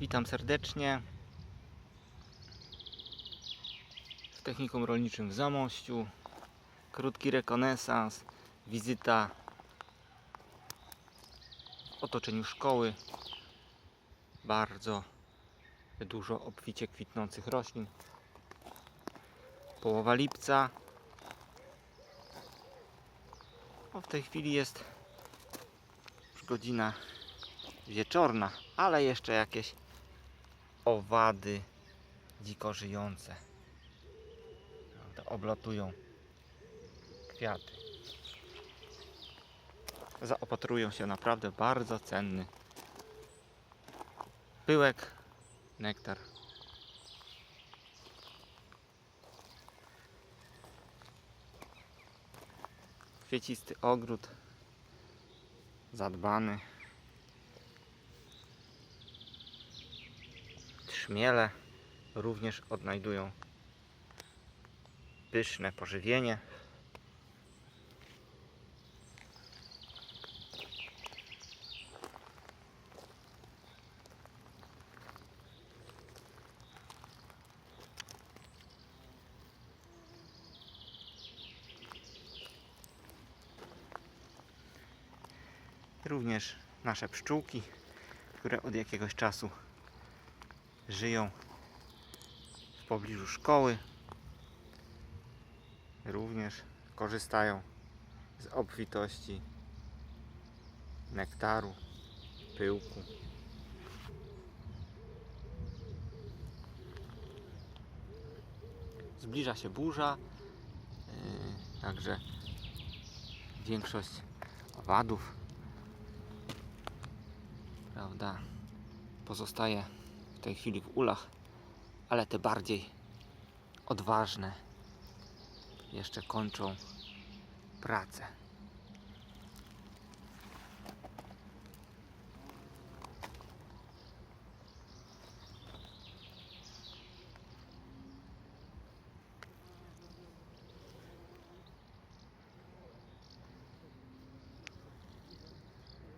Witam serdecznie w Technikum Rolniczym w Zamościu. Krótki rekonesans, wizyta w otoczeniu szkoły. Bardzo dużo obficie kwitnących roślin. Połowa lipca. O, w tej chwili jest już godzina wieczorna, ale jeszcze jakieś owady dziko żyjące prawda, oblatują kwiaty. Zaopatrują się naprawdę bardzo cenny pyłek, nektar. Kwiecisty ogród zadbany. Trzmiele również odnajdują pyszne pożywienie. Również nasze pszczółki, które od jakiegoś czasu żyją w pobliżu szkoły. Również korzystają z obfitości nektaru, pyłku. Zbliża się burza, yy, także większość owadów prawda, pozostaje w tej chwili w ulach, ale te bardziej odważne jeszcze kończą pracę.